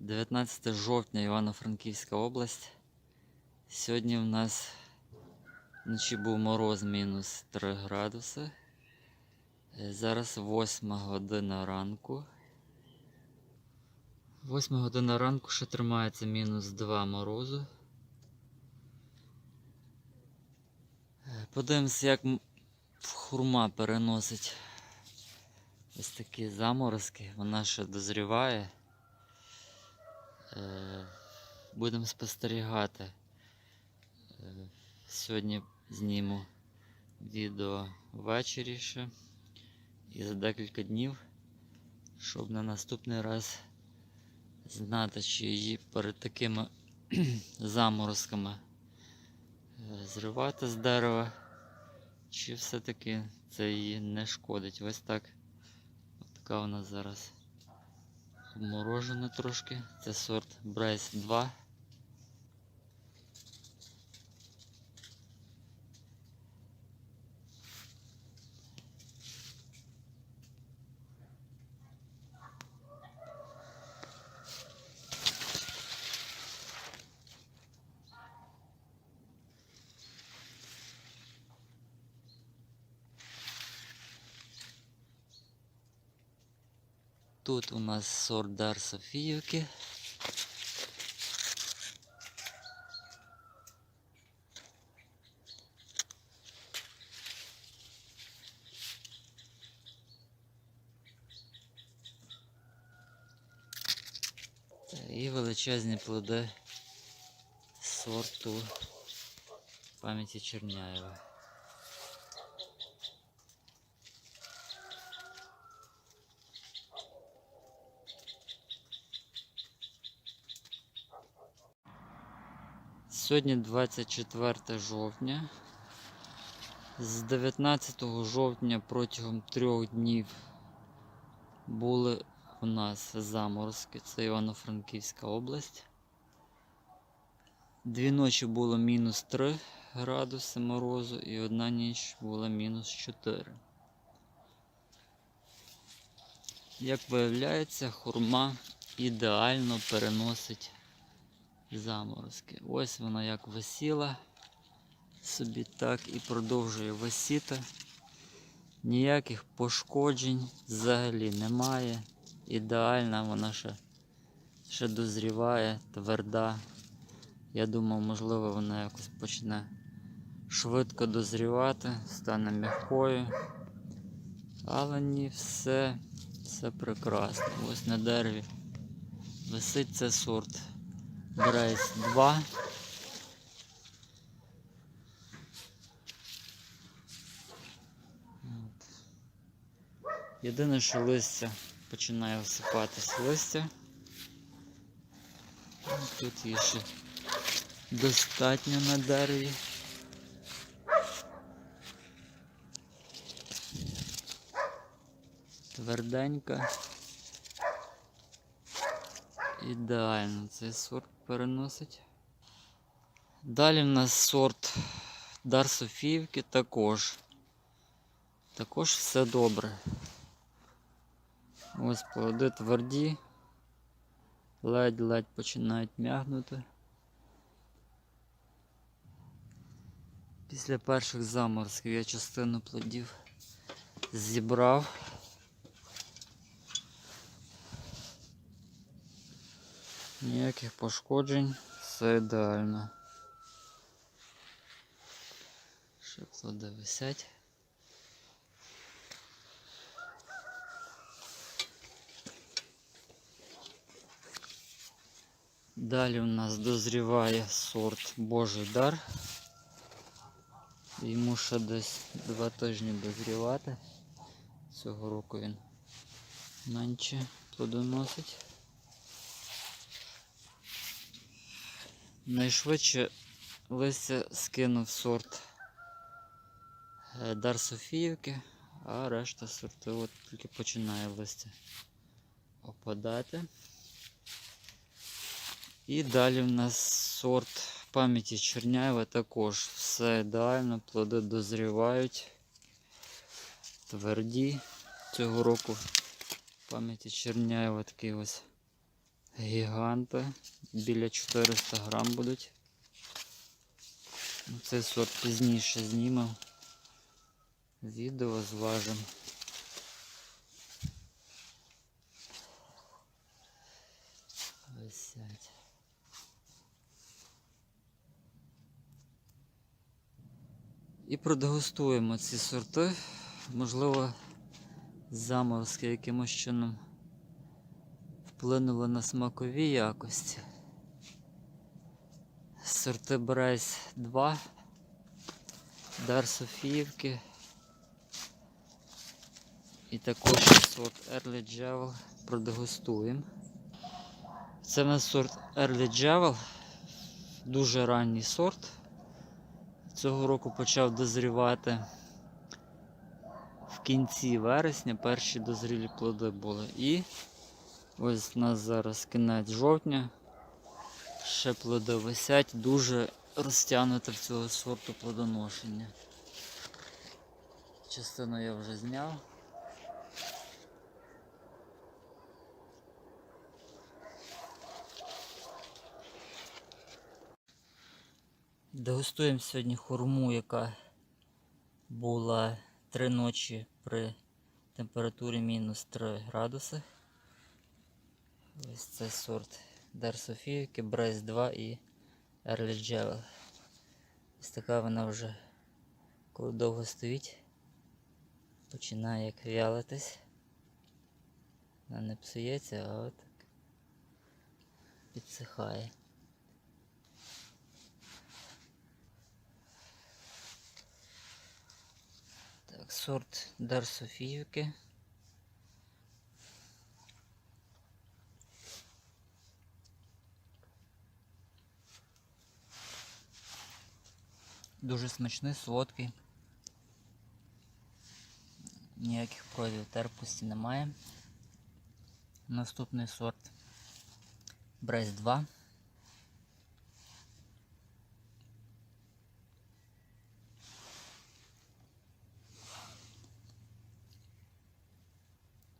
19 жовтня Івано-Франківська область. Сьогодні в нас вночі був мороз мінус 3 градуси. Е, Зараз 8 година ранку. 8 година ранку ще тримається мінус 2 морозу. Е, Подивимось, як хурма переносить ось такі заморозки. Вона ще дозріває. Е, Будемо спостерігати. Е, Сьогодні зніму відео ввечері ще. І за декілька днів, щоб на наступний раз знати, чи її перед такими заморозками е, зривати з дерева, чи все-таки це її не шкодить. Ось так. Ось така вона зараз обморожена трошки. Це сорт Брайс 2. Тут у нас сорт Дар Софіївки. І величезні плоди сорту пам'яті Черняєва. Сьогодні 24 жовтня. З 19 жовтня протягом трьох днів були у нас заморозки. Це Івано-Франківська область. Дві ночі було мінус 3 градуси морозу і одна ніч була мінус 4. Як виявляється, хурма ідеально переносить заморозки. Ось вона як висіла собі так і продовжує висіти. Ніяких пошкоджень взагалі немає. Ідеальна, вона ще, ще дозріває, тверда. Я думав, можливо, вона якось почне швидко дозрівати, стане м'якою. Але ні, все, все прекрасно. Ось на дереві висить це сорт Брейс 2. От. Єдине, що листя починає осипатись листя. Ну, Тут є ще достатньо на дереві. Тверденька. Ідеально цей сорт переносить. Далі в нас сорт Дар Софіївки також. Також все добре. Ось плоди тверді. Ледь-ледь починають м'ягнути. Після перших заморозків я частину плодів зібрав. Ніяких пошкоджень, все ідеально. Ще плоди висять. Далі у нас дозріває сорт Божий дар. Йому ще десь два тижні дозрівати. Цього року він менше плодоносить. Найшвидше листя скинув сорт е, Дар Софіївки, а решта сорту от тільки починає листя опадати. І далі в нас сорт пам'яті Черняєва також все ідеально, плоди дозрівають, тверді. Цього року пам'яті Черняєва такий ось Гіганти. Біля 400 грам будуть. Ну, Цей сорт пізніше знімемо. Відео зважимо. І продегустуємо ці сорти. Можливо, заморозки якимось чином вплинули на смакові якості. Сорти Брейс 2, Дар Софіївки. І також сорт Early Javel продегустуємо. Це нас сорт Early Javel, дуже ранній сорт. Цього року почав дозрівати в кінці вересня, перші дозрілі плоди були. І ось у нас зараз кінець жовтня. Ще плоди висять, дуже розтягнуте в цього сорту плодоношення. Частину я вже зняв. Дегустуємо сьогодні хурму, яка була три ночі при температурі мінус 3 градуси. Ось це сорт Дар Софіївки, Брейс 2 і Early Javel. Ось така вона вже, коли довго стоїть, починає як вялитись. Вона не псується, а от підсихає. Так, сорт Дар Софіївки. Дуже смачний, солодкий. Ніяких проявів терпкості немає. Наступний сорт Брейс 2.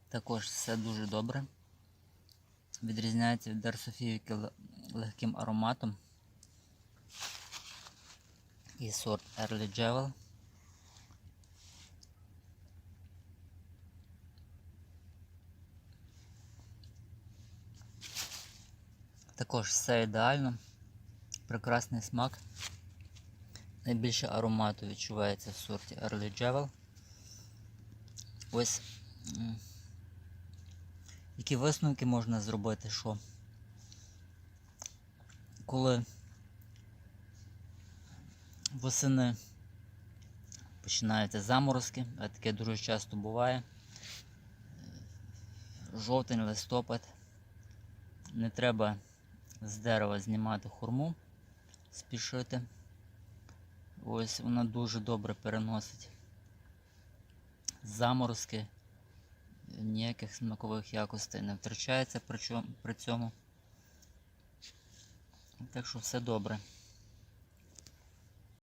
Також все дуже добре. Відрізняється від Дарсофіївки легким ароматом. І сорт Early Javel. Також все ідеально. Прекрасний смак. Найбільше аромату відчувається в сорті Early Javel. Ось які висновки можна зробити, що коли восени починаються заморозки, а таке дуже часто буває. Жовтень, листопад. Не треба з дерева знімати хурму, спішити. Ось вона дуже добре переносить заморозки, ніяких смакових якостей не втрачається при цьому. Так що все добре.